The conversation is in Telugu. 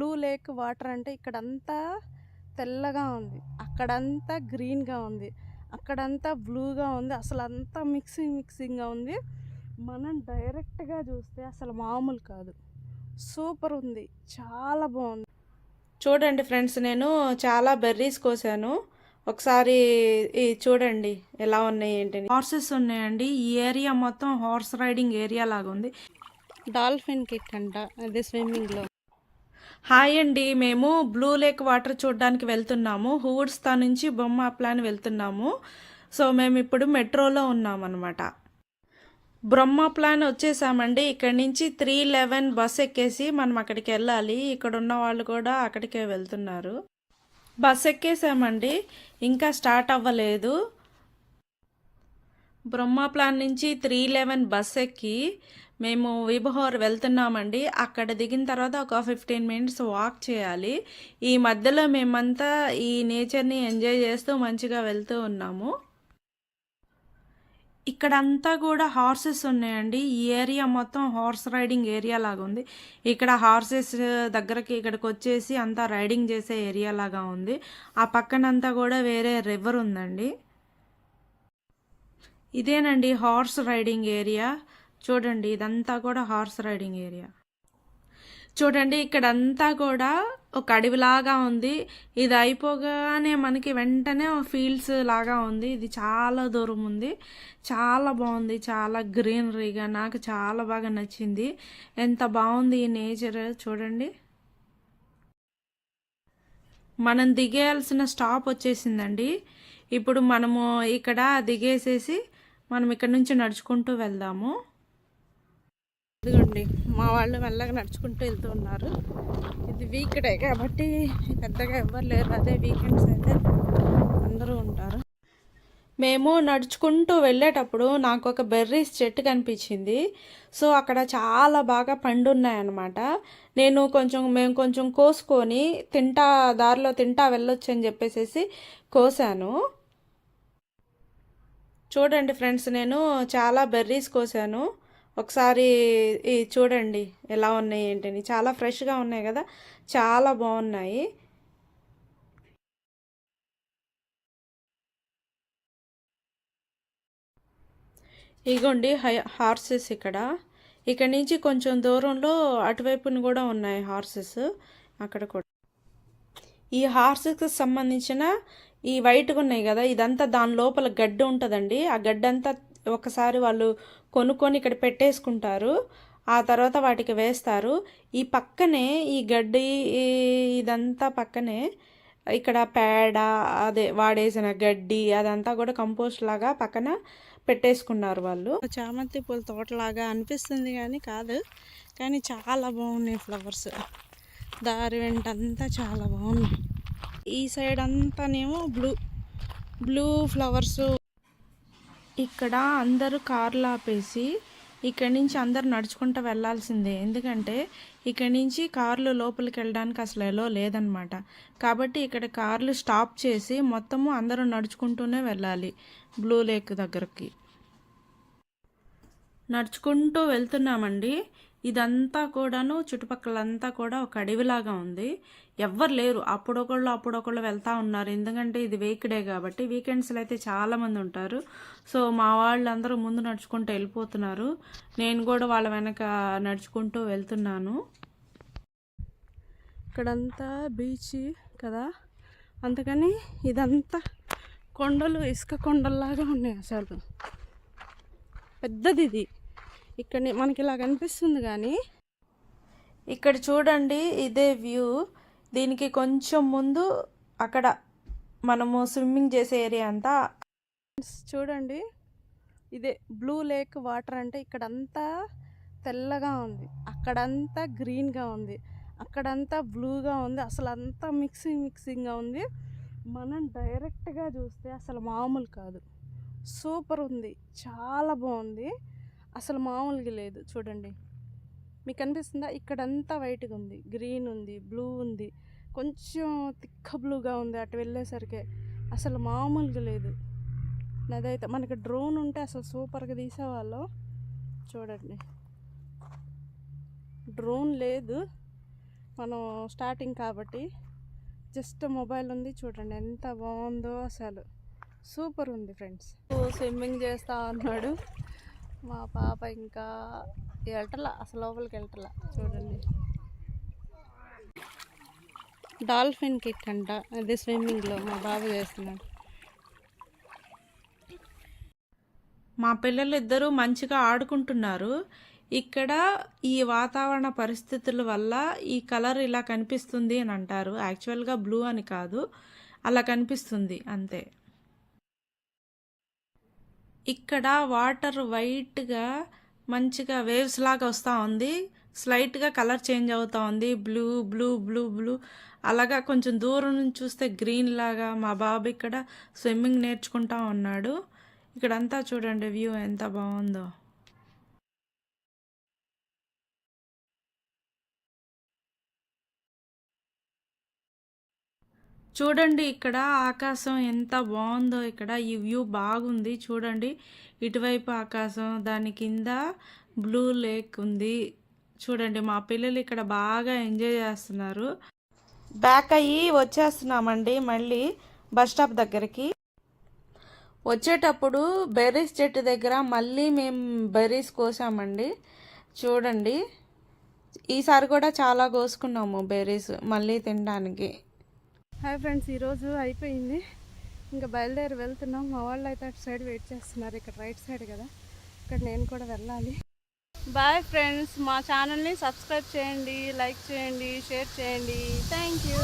బ్లూ లేక్ వాటర్ అంటే ఇక్కడంతా తెల్లగా ఉంది. అక్కడంతా గ్రీన్గా ఉంది. అక్కడంతా బ్లూగా ఉంది. అసలు అంతా మిక్సింగ్ మిక్సింగ్గా ఉంది. మనం డైరెక్ట్గా చూస్తే అసలు మామూలు కాదు. సూపర్ ఉంది. చాలా బాగుంది. చూడండి ఫ్రెండ్స్ నేను చాలా బెర్రీస్ కోసాను. ఒకసారి ఈ చూడండి ఎలా ఉన్నాయి ఏంటి హార్సెస్ ఉన్నాయండి. ఈ ఏరియా మొత్తం హార్స్ రైడింగ్ ఏరియా లాగా ఉంది. డాల్ఫిన్ కిక్ అంట. అదే స్విమ్మింగ్లో. హాయ్ అండి మేము బ్లూ లేక్ వాటర్ చూడడానికి వెళ్తున్నాము. హూడ్స్తా నుంచి బొమ్మ ప్లాన్ వెళ్తున్నాము. సో మేము ఇప్పుడు మెట్రోలో ఉన్నాం అనమాట బ్రహ్మ ప్లాన్ వచ్చేసామండి. ఇక్కడ నుంచి త్రీ లెవెన్ బస్ ఎక్కేసి మనం అక్కడికి వెళ్ళాలి. ఇక్కడ ఉన్న వాళ్ళు కూడా అక్కడికే వెళ్తున్నారు. బస్ ఎక్కేసామండి. ఇంకా స్టార్ట్ అవ్వలేదు. బ్రహ్మ ప్లాన్ నుంచి త్రీ లెవెన్ బస్ ఎక్కి మేము విబహోర్ వెళ్తున్నామండి. అక్కడ దిగిన తర్వాత ఒక ఫిఫ్టీన్ మినిట్స్ వాక్ చేయాలి. ఈ మధ్యలో మేమంతా ఈ నేచర్ని ఎంజాయ్ చేస్తూ మంచిగా వెళ్తూ ఉన్నాము. ఇక్కడంతా కూడా హార్సెస్ ఉన్నాయండి. ఈ ఏరియా మొత్తం హార్స్ రైడింగ్ ఏరియా లాగా ఉంది. ఇక్కడ హార్సెస్ దగ్గరకి ఇక్కడికి వచ్చేసి అంతా రైడింగ్ చేసే ఏరియా లాగా ఉంది. ఆ పక్కనంతా కూడా వేరే రివర్ ఉందండి. ఇదేనండి హార్స్ రైడింగ్ ఏరియా చూడండి ఇదంతా కూడా హార్స్ రైడింగ్ ఏరియా చూడండి ఇక్కడంతా కూడా ఒక అడవిలాగా ఉంది. ఇది అయిపోగానే మనకి వెంటనే ఫీల్డ్స్ లాగా ఉంది. ఇది చాలా దూరం ఉంది. చాలా బాగుంది. చాలా గ్రీనరీగా నాకు చాలా బాగా నచ్చింది. ఎంత బాగుంది ఈ నేచర్ చూడండి. మనం దిగేయాల్సిన స్టాప్ వచ్చేసిందండి. ఇప్పుడు మనము ఇక్కడ దిగేసేసి మనం ఇక్కడ నుంచి నడుచుకుంటూ వెళ్దాము. ఇదిగోండి మా వాళ్ళు మెల్లగా నడుచుకుంటూ వెళ్తూ ఉన్నారు. ఇది వీక్డే కాబట్టి పెద్దగా ఎవ్వరు లేరు. అదే వీకెండ్స్ అయితే అందరూ ఉంటారు. మేము నడుచుకుంటూ వెళ్ళేటప్పుడు నాకు ఒక బెర్రీస్ చెట్టు కనిపించింది. సో అక్కడ చాలా బాగా పండున్నాయన్నమాట. నేను కొంచెం మేము కొంచెం కోసుకొని తింటా దారిలో తింటా వెళ్ళొచ్చు అని చెప్పేసి కోసాను. చూడండి ఫ్రెండ్స్ నేను చాలా బెర్రీస్ కోసాను. ఒకసారి ఈ చూడండి ఎలా ఉన్నాయి ఏంటని. చాలా ఫ్రెష్గా ఉన్నాయి కదా చాలా బాగున్నాయి. ఇగోండి హై హార్సెస్ ఇక్కడ. ఇక్కడ నుంచి కొంచెం దూరంలో అటువైపున కూడా ఉన్నాయి హార్సెస్. అక్కడ కూడా. ఈ హార్స్కి సంబంధించిన ఈ వైట్గా ఉన్నాయి కదా ఇదంతా దాని లోపల గడ్డి ఉంటుందండి. ఆ గడ్డి అంతా ఒకసారి వాళ్ళు కొనుక్కొని ఇక్కడ పెట్టేసుకుంటారు. ఆ తర్వాత వాటికి వేస్తారు. ఈ పక్కనే ఈ గడ్డి ఇదంతా పక్కనే ఇక్కడ పేడ అదే వాడేసిన గడ్డి అదంతా కూడా కంపోస్ట్ లాగా పక్కన పెట్టేసుకున్నారు వాళ్ళు. చామంతి పూల తోటలాగా అనిపిస్తుంది కానీ కాదు కానీ చాలా బాగున్నాయి ఫ్లవర్స్. దారి వెంట అంతా చాలా బాగుంది. ఈ సైడ్ అంతానేమో బ్లూ బ్లూ ఫ్లవర్స్. ఇక్కడ అందరూ కార్లు ఆపేసి ఇక్కడి నుంచి అందరు నడుచుకుంటూ వెళ్ళాల్సిందే. ఎందుకంటే ఇక్కడి నుంచి కార్లు లోపలికి వెళ్ళడానికి అసలు ఎలో లేదనమాట కాబట్టి ఇక్కడ కార్లు స్టాప్ చేసి మొత్తము అందరూ నడుచుకుంటూనే వెళ్ళాలి బ్లూ లేక్ దగ్గరికి. నడుచుకుంటూ వెళ్తున్నామండి. ఇదంతా కూడాను చుట్టుపక్కలంతా కూడా ఒక అడవిలాగా ఉంది. ఎవ్వరు లేరు. అప్పుడొకళ్ళు అప్పుడొకళ్ళు వెళ్తూ ఉన్నారు. ఎందుకంటే ఇది వీక్డే కాబట్టి వీకెండ్స్లో అయితే చాలామంది ఉంటారు. సో మా వాళ్ళందరూ ముందు నడుచుకుంటూ వెళ్ళిపోతున్నారు. నేను కూడా వాళ్ళ వెనక నడుచుకుంటూ వెళ్తున్నాను. ఇక్కడంతా బీచ్ కదా. అందుకని ఇదంతా కొండలు ఇసుక కొండల్లాగా ఉన్నాయి అసలు. పెద్దది ఇది ఇక్కడ మనకి ఇలా కనిపిస్తుంది కానీ ఇక్కడ చూడండి ఇదే వ్యూ. దీనికి కొంచెం ముందు అక్కడ మనము స్విమ్మింగ్ చేసే ఏరియా అంతా. చూడండి. ఇదే బ్లూ లేక్ వాటర్ అంటే ఇక్కడంతా తెల్లగా ఉంది. అక్కడంతా గ్రీన్గా ఉంది. అక్కడంతా బ్లూగా ఉంది. అసలు అంతా మిక్సింగ్ మిక్సింగ్గా ఉంది. మనం డైరెక్ట్గా చూస్తే అసలు మామూలు కాదు. సూపర్ ఉంది. చాలా బాగుంది. అసలు మామూలుగా లేదు. చూడండి. మీకు కనిపిస్తుందా ఇక్కడంతా వైట్గా ఉంది గ్రీన్ ఉంది బ్లూ ఉంది కొంచెం తిక్క బ్లూగా ఉంది అటు వెళ్ళేసరికి. అసలు మామూలుగా లేదు. నాదైతే మనకి డ్రోన్ ఉంటే అసలు సూపర్గా తీసేవాళ్ళం. చూడండి. డ్రోన్ లేదు. మనం స్టార్టింగ్ కాబట్టి. జస్ట్ మొబైల్ ఉంది. చూడండి ఎంత బాగుందో అసలు. సూపర్ ఉంది ఫ్రెండ్స్. స్విమ్మింగ్ చేస్తా ఉన్నాడు మా పాప ఇంకా వెళ్ళటలా అసలు లోపలికి వెళ్ళటలా చూడండి. డాల్ఫిన్ కిక్ అంట. అది స్విమ్మింగ్లో మా బాబు చేస్తున్నాడు. మా పిల్లలు ఇద్దరూ మంచిగా ఆడుకుంటున్నారు. ఇక్కడ ఈ వాతావరణ పరిస్థితుల వల్ల ఈ కలర్ ఇలా కనిపిస్తుంది అని అంటారు. యాక్చువల్గా బ్లూ అని కాదు. అలా కనిపిస్తుంది. అంతే. ఇక్కడ వాటర్ వైట్గా మంచిగా వేవ్స్ లాగా వస్తూ ఉంది. స్లైట్గా కలర్ చేంజ్ అవుతూ ఉంది. Blue blue blue blue. అలాగా కొంచెం దూరం నుంచి చూస్తే గ్రీన్ లాగా మా బాబు ఇక్కడ స్విమ్మింగ్ నేర్చుకుంటా ఉన్నాడు. ఇక్కడంతా చూడండి వ్యూ ఎంత బాగుందో. చూడండి ఇక్కడ ఆకాశం ఎంత బాగుందో ఇక్కడ ఈ వ్యూ బాగుంది. చూడండి ఇటువైపు ఆకాశం దాని కింద బ్లూ లేక్ ఉంది. చూడండి మా పిల్లలు ఇక్కడ బాగా ఎంజాయ్ చేస్తున్నారు. బ్యాక్ అయ్యి వచ్చేస్తున్నామండి మళ్ళీ బస్ స్టాప్ దగ్గరికి. వచ్చేటప్పుడు బెర్రీస్ చెట్టు దగ్గర మళ్ళీ మేము బెర్రీస్ కోసామండి. చూడండి ఈసారి కూడా చాలా కోసుకున్నాము బెర్రీస్ మళ్ళీ తినడానికి. హాయ్ ఫ్రెండ్స్ ఈరోజు అయిపోయింది. ఇంకా బయలుదేరి వెళ్తున్నాం. మా వాళ్ళు అయితే అటు సైడ్ వెయిట్ చేస్తున్నారు. ఇక్కడ రైట్ సైడ్ కదా. ఇక్కడ నేను కూడా వెళ్ళాలి. బాయ్ ఫ్రెండ్స్ మా ఛానల్ని సబ్స్క్రైబ్ చేయండి లైక్ చేయండి షేర్ చేయండి. Thank you.